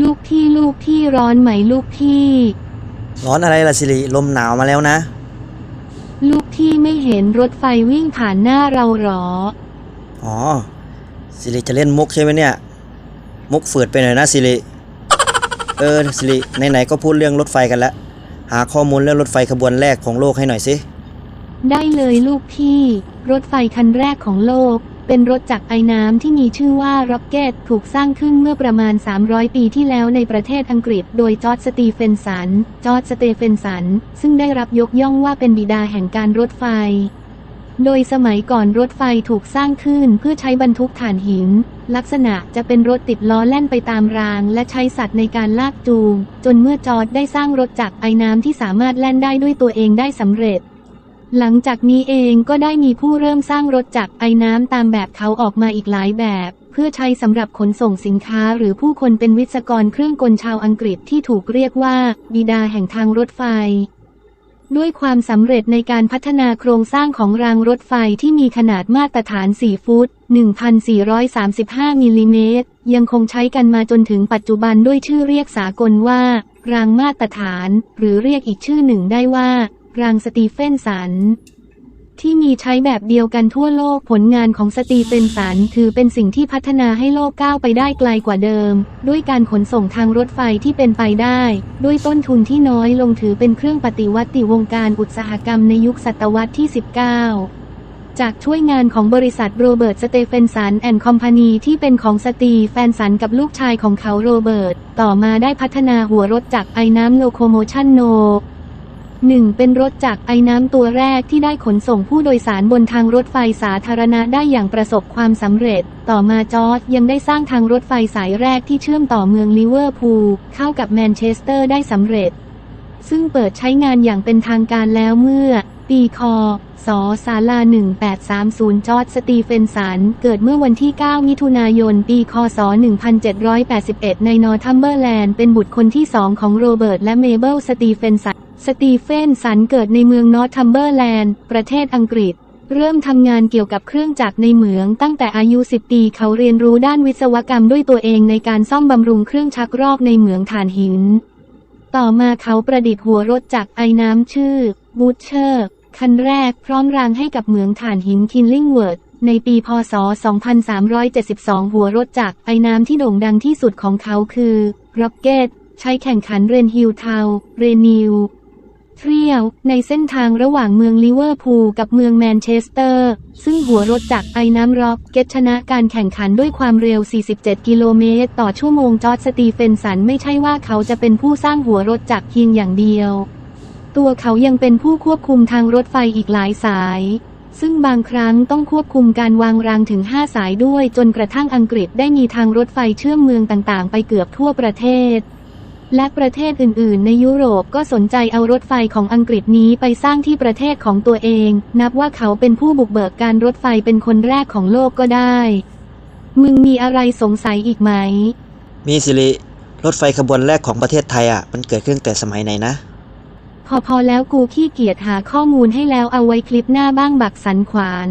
ลูกพี่ลูกพี่ร้อนไหมลูกพี่ ร้อนอะไรล่ะสิริลมหนาวมาแล้วนะ ลูกพี่ไม่เห็นรถไฟวิ่งผ่านหน้าเราหรอ อ๋อ สิริจะเล่นมุกใช่ไหมเนี่ย มุกฝืดไปหน่อยนะสิริ เออสิริไหนๆก็พูดเรื่องรถไฟกันแล้ว หาข้อมูลเรื่องรถไฟขบวนแรกของโลกให้หน่อยสิ ได้เลยลูกพี่ รถไฟคันแรกของโลก เป็นรถจักรไอน้ำที่มีชื่อว่าร็อกเก็ตถูกสร้างขึ้นเมื่อประมาณ 300 ปีที่แล้วในประเทศอังกฤษ โดยจอร์จสตีเฟนสัน จอร์จสเตเฟนสัน ซึ่งได้รับยกย่องว่าเป็นบิดาแห่งการรถไฟ โดยสมัยก่อนรถไฟถูกสร้างขึ้นเพื่อใช้บรรทุกถ่านหิน ลักษณะจะเป็นรถติดล้อแล่นไปตามราง และใช้สัตว์ในการลากจูง จนเมื่อจอร์จได้สร้างรถจักรไอน้ำที่สามารถแล่นได้ด้วยตัวเองได้สำเร็จ หลังจากนี้เองก็ได้มีผู้เริ่มสร้างรถจักรไอน้ำตามแบบเขาออกมาอีกหลายแบบ เพื่อใช้สำหรับขนส่งสินค้าหรือผู้คนเป็นวิศกรเครื่องกลชาวอังกฤษที่ถูกเรียกว่า บิดาแห่งทางรถไฟ ด้วยความสำเร็จในการพัฒนาโครงสร้างของรางรถไฟที่มีขนาดมาตรฐาน 4 ฟุต 1,435 มิลลิเมตร ยังคงใช้กันมาจนถึงปัจจุบันด้วยชื่อเรียกสากลว่า รางมาตรฐาน หรือเรียกอีกชื่อหนึ่งได้ว่า รางสตีเฟนสันที่มีใช้แบบเดียวกันทั่วโลกผลงานของสตีเฟนสันถือเป็นสิ่งที่พัฒนาให้โลกก้าวไปได้ไกลกว่าเดิม ด้วยการขนส่งทางรถไฟที่เป็นไปได้ ด้วยต้นทุนที่น้อยลงถือเป็นเครื่องปฏิวัติวงการอุตสาหกรรมในยุคศตวรรษที่ 19จากช่วยงานของบริษัทโรเบิร์ตสเตเฟนสันแอนด์คอมพานีที่เป็นของสตีแฟนสันกับลูกชายของเขาโรเบิร์ต ต่อมาได้พัฒนาหัวรถจักรไอน้ำโลโคโมชันโน หนึ่งเป็นรถจักรไอน้ำตัวแรกที่ได้ขนส่งผู้โดยสารบนทางรถไฟสาธารณะได้อย่างประสบความสำเร็จ ต่อมาจอร์จยังได้สร้างทางรถไฟสายแรกที่เชื่อมต่อเมืองลิเวอร์พูลเข้ากับแมนเชสเตอร์ได้สำเร็จ ซึ่งเปิดใช้งานอย่างเป็นทางการแล้วเมื่อ ปีคศศาลา1830 จอร์จสตีเฟนสัน เกิดเมื่อวันที่ 9 มิถุนายน ปีคศ 1781 ในนอร์ทัมเบอร์แลนด์ เป็นบุตรคนที่สองของโรเบิร์ตและเมเบิลสตีเฟนสัน สตีเฟนสันเกิดในเมืองนอร์ทัมเบอร์แลนด์ ประเทศอังกฤษ เริ่มทำงานเกี่ยวกับเครื่องจักรในเหมือง ตั้งแต่อายุ 10 ปีเขาเรียนรู้ด้านวิศวกรรมด้วยตัวเองในการซ่อมบำรุงเครื่องชักรอกในเหมืองถ่านหิน ต่อมาเขาประดิษฐ์หัวรถจักรไอน้ำชื่อบูชเชอร์คันแรกพร้อมรางให้กับเหมืองถ่านหินคินลิงเวิร์ดในปี พศ 2372 หัวรถจักรไอน้ำที่โด่งดังที่สุดของเขาคือร็อกเก็ตใช้แข่งขันเรนฮิลเทาเรนิว เที่ยว ในเส้นทางระหว่างเมืองลิเวอร์พูลกับเมืองแมนเชสเตอร์ ซึ่งหัวรถจักรไอน้ำร็อกเก็ตชนะการแข่งขันด้วยความเร็ว 47 กิโลเมตร ต่อชั่วโมงจอร์จสตีเฟนสันไม่ใช่ว่าเขาจะเป็นผู้สร้างหัวรถจักรเพียงอย่างเดียว ตัวเขายังเป็นผู้ควบคุมทางรถไฟอีกหลายสาย ซึ่งบางครั้งต้องควบคุมการวางรางถึง 5 สายด้วยจนกระทั่งอังกฤษได้มีทางรถไฟเชื่อมเมืองต่างๆ ไปเกือบทั่วประเทศ และประเทศอื่น ๆ ในยุโรปก็สนใจเอารถไฟของอังกฤษนี้ไปสร้างที่ประเทศของตัวเอง นับว่าเขาเป็นผู้บุกเบิกการรถไฟเป็นคนแรกของโลกก็ได้ มึงมีอะไรสงสัยอีกไหม มีสิริ รถไฟขบวนแรกของประเทศไทยอะ มันเกิดขึ้นแต่สมัยไหนนะ พอพอแล้วกูขี้เกียจหาข้อมูลให้แล้วเอาไว้คลิปหน้าบ้างบักสันขวาน